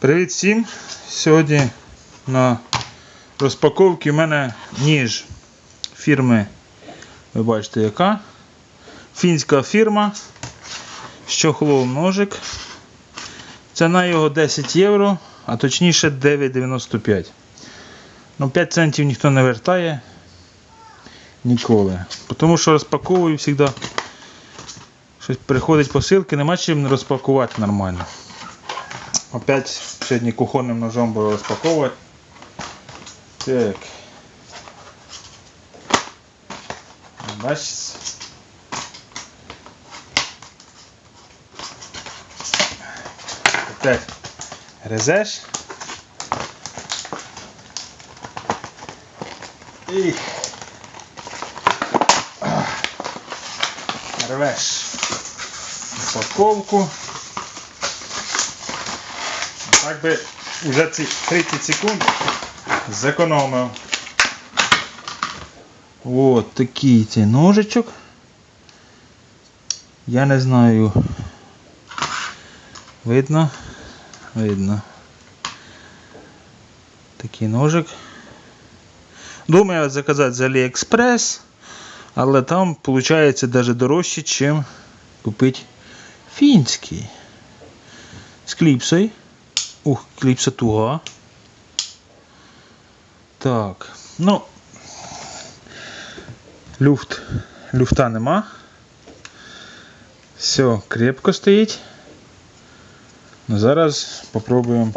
Привіт всім! Сьогодні на розпаковці в мене ніж фірми, ви бачите яка. Фінська фірма з чохлом ножик. Ціна його 10 євро, а точніше 9,95. Ну 5 центів ніхто не вертає ніколи. Тому що розпаковую завжди. Щось приходить посилки, нема чим розпакувати нормально. Опять сьогодні кухонним ножом буду розпаковувати. Так. Бачите? Опять гризеш. І рвеш упаковку. Так би вже ці 30 секунд зекономив. От такий цей ножичок. Я не знаю. Видно? Видно. Такий ножик. Думаю заказати з AliExpress, але там виходить навіть дорожче, ніж купити фінський. З кліпсою. Ух, кліпса туга. Так. Ну. Люфт. Люфта нема. Все, крепко стоїть. Ну, зараз попробуємо.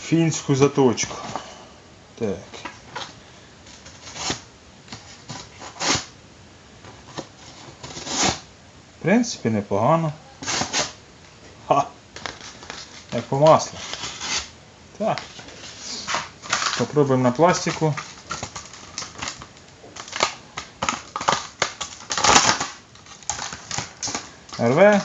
Фінську заточку. Так. Принципі, непогано. Ха! Як по маслу. Так. Попробуємо на пластику. Рве.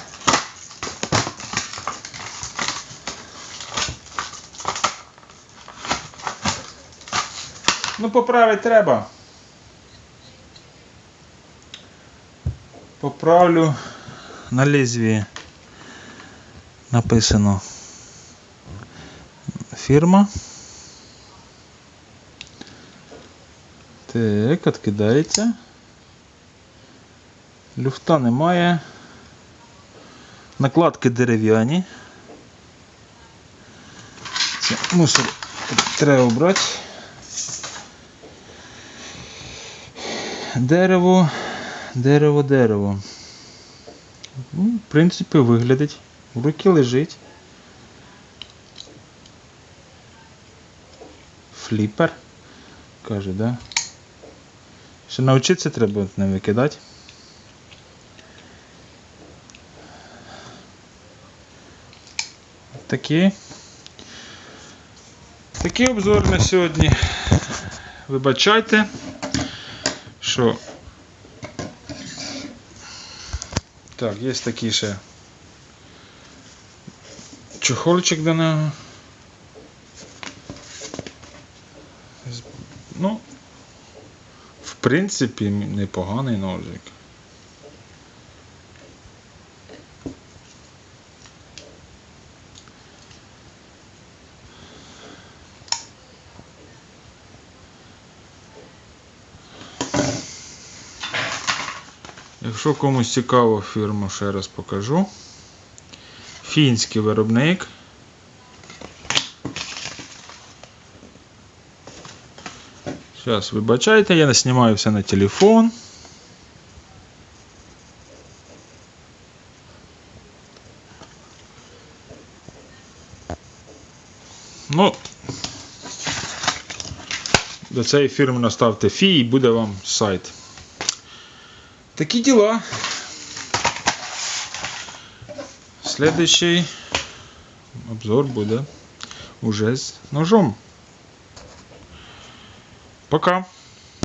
Ну, поправити треба. Поправлю на лезвії. Написано фірма. Так, відкидається. Люфта немає. Накладки дерев'яні. Це мусор треба обрати. Дерево, дерево, дерево. Ну, в принципі, виглядить. В руки лежить. Фліпер. Каже, да? Ще навчитися треба не викидати. Такі. Такий обзор на сьогодні. Вибачайте, що. Так, є такий ще чохольчик до нього. Ну, в принципі, непоганий ножик. Якщо комусь цікаво фірму, ще раз покажу. Фінський виробник. Зараз вибачайте, я не знімаю все на телефон. Ну, до цієї фірми наставте фі і буде вам сайт. Такі діла. Следующий обзор буде уже з ножом. Пока.